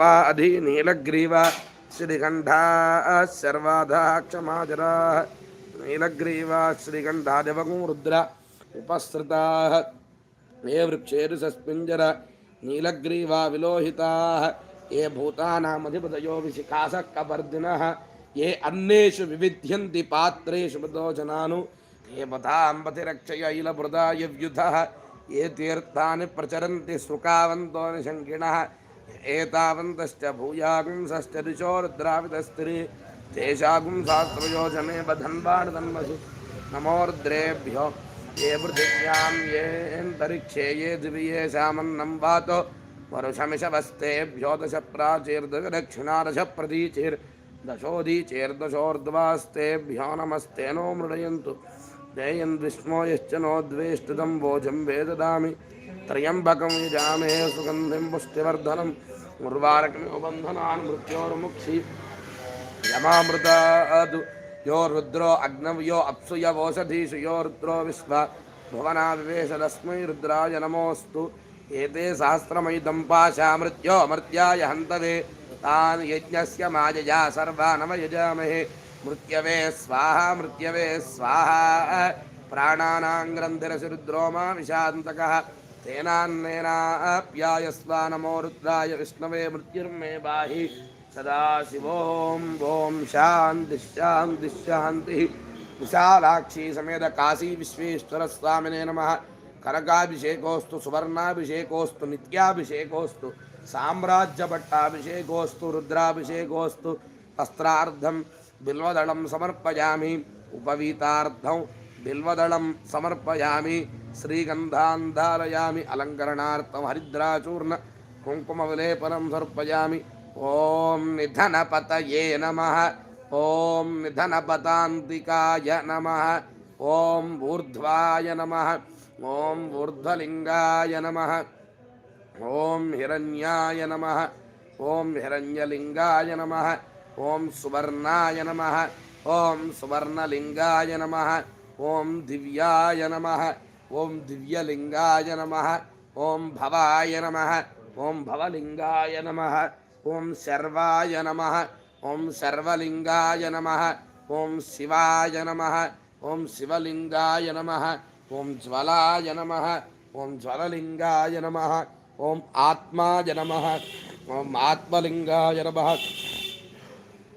భవాధి నీలగ్రీవ శ్రీకంఠా సర్వాధాక్షమాజరా నీలగ్రీవ శ్రీకంఠాదివగం రుద్ర ఉపసృతా. ఏ వృక్షేరు సస్పింజర నీలగ్రీవ విలోహితా. ఏ భూతానామధిపతయో విశిఖాస కవర్దిన ఏ అన్నేషు వివిధ్యంతి పాత్రేషు మృదోజనాను. ఏ పథాంపతిరక్షయ ఇలభృదాయ వ్యుధ ఏ తీర్థాన్ని ప్రచరంతి సుఖావంతో నిశంకిణ एतावन्तश्च भूयागुंसश्च ऋचोर्द्रावितस्त्री तेषागुंसास्त्रयोजने बधन्वाडदन्वसु नमोर्द्रेभ्यो ये पृथिव्यां येऽन्तरिक्षे ये दिवि ये श्यामन्नं वातो। वरुषमिषवस्तेभ्यो दश दशप्राचीर्दक्षिणादशप्रदीचीर्दशोदीचीर्दशोर्ध्वास्तेभ्यो नमस्ते नो मृडयन्तु ప్రతీచీర్ దశోదీచీర్దశోర్ధ్వాస్తేభ్యో నమస్తేనో మృడయంతు దేయన్ విష్ణో యశ్చ నో ద్వేష్టిదం భోజం వేదదామి త్రయంబకం యజామే సుగంధిం పుష్టివర్ధనం ఉర్వారకమివ బంధనాన్ మృత్యోర్ముక్షి యమామృతాదు యో రుద్రో అగ్నవ యో అప్సు యవోషధీషు యో రుద్రో విశ్వ భువనా వివేశదస్మై రుద్రాయ మృత్యవే స్వాహ మృత్యవే స్వాహ ప్రాణానాం గ్రంథిరసి రుద్రోమా తేనాన్నేనాప్యాయస్వ నమో రుద్రాయ విష్ణవే మృత్యుర్మే బాహి సదాశివోం ఓం శాంతి శాంతి శాంతి విశాలాక్షి సమేత కాశీ విశ్వేశ్వర స్వామినే నమ కనకాభిషేకోస్తు సువర్ణాభిషేకోస్తు నిత్యాభిషేకోస్తు సామ్రాజ్యభట్టాభిషేకోస్తు రుద్రాభిషేకోస్తు వస్త్రార్థం பில்வதளம் சமர்ப்பயாமி உபவீதார்த்தம் பில்வதளம் சமர்ப்பயாமி ஸ்ரீகந்தாந்தாரயாமி அலங்கரணார்த்தம் ஹரித்ராச்சூர்ண குங்குமவிலேபனம் சர்ப்பயாமி ஓம் நிதனபதயே நம ஓம் நிதனபதாந்திகாய நம ஓம் ஊர்த்வாய நம ஓம் ஊர்த்வலிங்காய நம ஓம் ஹிரண்யாய நம ஓம் ஹிரண்யலிங்காய நம ஓம் சுவர்ணாய நம ஓம் சுவர்ணலிங்காய நம ஓம் திவ்யாய நம ஓம் திவ்யலிங்காய நம ஓம் பவாய நம ஓம் பவலிங்காய நம ஓம் சர்வாய நம ஓம் சர்வலிங்காய நம ஓம் சிவாய நம ஓம் சிவலிங்காய நம ஓம் ஜுவலாய நம ஓம் ஜுவலலிங்காய நம ஓம் ஆத்மாய நம ஓம் ஆத்மலிங்காய நம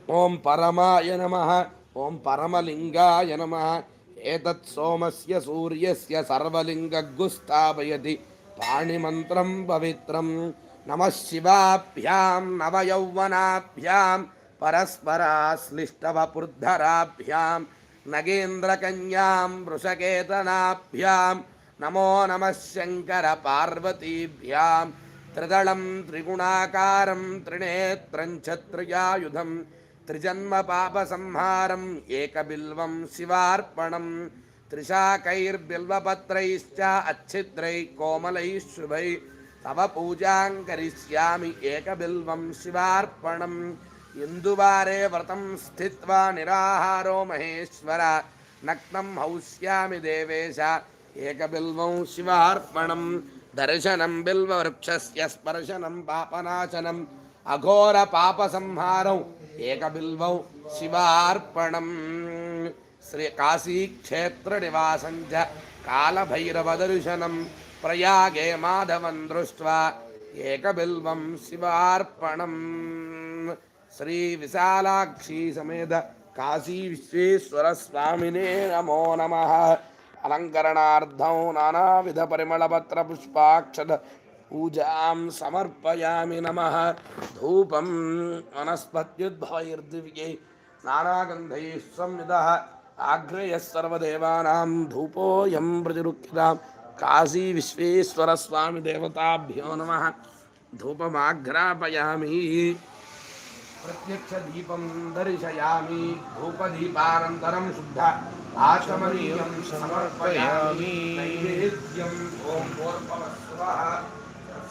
ఓం పరమాయ నమ. ఓం పరమలింగాయ నమ. ఏతత్ సోమస్య సూర్యస్య సర్వలింగగ్గుస్థాపయతి. పాణిమంత్రం పవిత్రం. నమ శివాభ్యాం నవయౌవనాభ్యాం పరస్పరాశ్లిష్టవపుర్ధరాభ్యాం నగేంద్రకన్యాం వృషకేతనాభ్యాం నమో నమ శంకర పార్వతీభ్యాం త్రిదళం త్రిగుణాకారం త్రినేత్రం ఛత్రయాయుధం త్రిజన్మ పాప సంహారం ఏకబిల్వం శివార్పణం త్రిశాకైర్బిల్వపత్రైశ్చ అచ్ఛిద్రై కోమలై శుభై తవ పూజాం కరిష్యామి ఏకబిల్వం శివార్పణం ఇందువారే వ్రతం స్థిత్వా నిరాహారో మహేశ్వర నగ్నం హౌస్యామి దేవేశ ఏకబిల్వం శివార్పణం దర్శనం బిల్వవృక్షస్య స్పర్శనం పాపనాశనం అఘోర పాప సంహారం ఏకబిల్వం శివార్పణం. శ్రీ కాశీక్షేత్ర నివాసం చ కాళభైరవ దర్శనం ప్రయాగే మాధవం దృష్ట్వా ఏకబిల్వం శివార్పణం. శ్రీ విశాలాక్షి సమేత కాశీ విశ్వేశ్వర స్వామినే నమో నమ. అలంకరణార్థం నానావిధ పరిమళపత్ర పుష్పాక్షత पूजां समर्पयामि नमः। धूपं वनस्पत्युद्भवैर्दिव्यै नानागन्धैः संविदः। आग्रेयः सर्वदेवानां धूपोऽयं प्रतिरुक्षितां काशीविश्वेश्वरस्वामिदेवताभ्यो नमः। धूपमाघ्रापयामि। प्रत्यक्षदीपं दर्शयामि। धूपदीपानन्तरं शुद्ध आचमनीयं समर्पयामि। नैवेद्यम् ॐ पूर्ववस्वः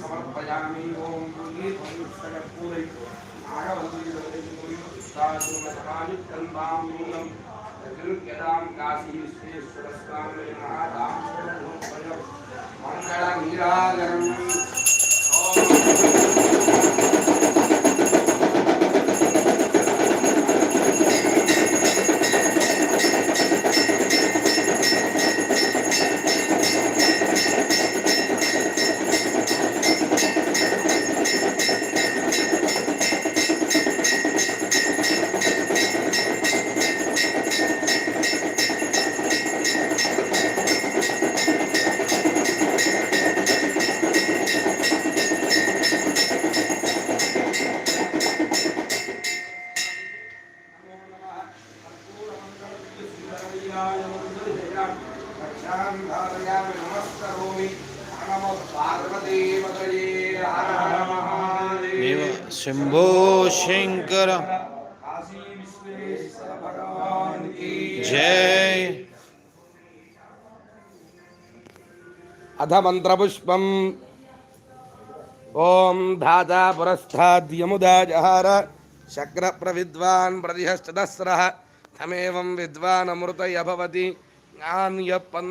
சமர்ப்பயாமி ஓம் புள்ளி பொங்கல் பூரை. ஆக வந்திருக்கிறது தன்பாம் மூலம். திருக்கதாம் காசி விஸ்வேஸ்வரஸ்வாமி மகாதாம் ஓம் शंभो शंकर। जय। अध मंत्रपुष्पम ओम धाता पुरस्थाद्यमुदा जहार। शक्र प्रविद्वान् प्रतिहस्तदस्रः थमेवं विद्वानमृतयभवति ज्ञान्यपन्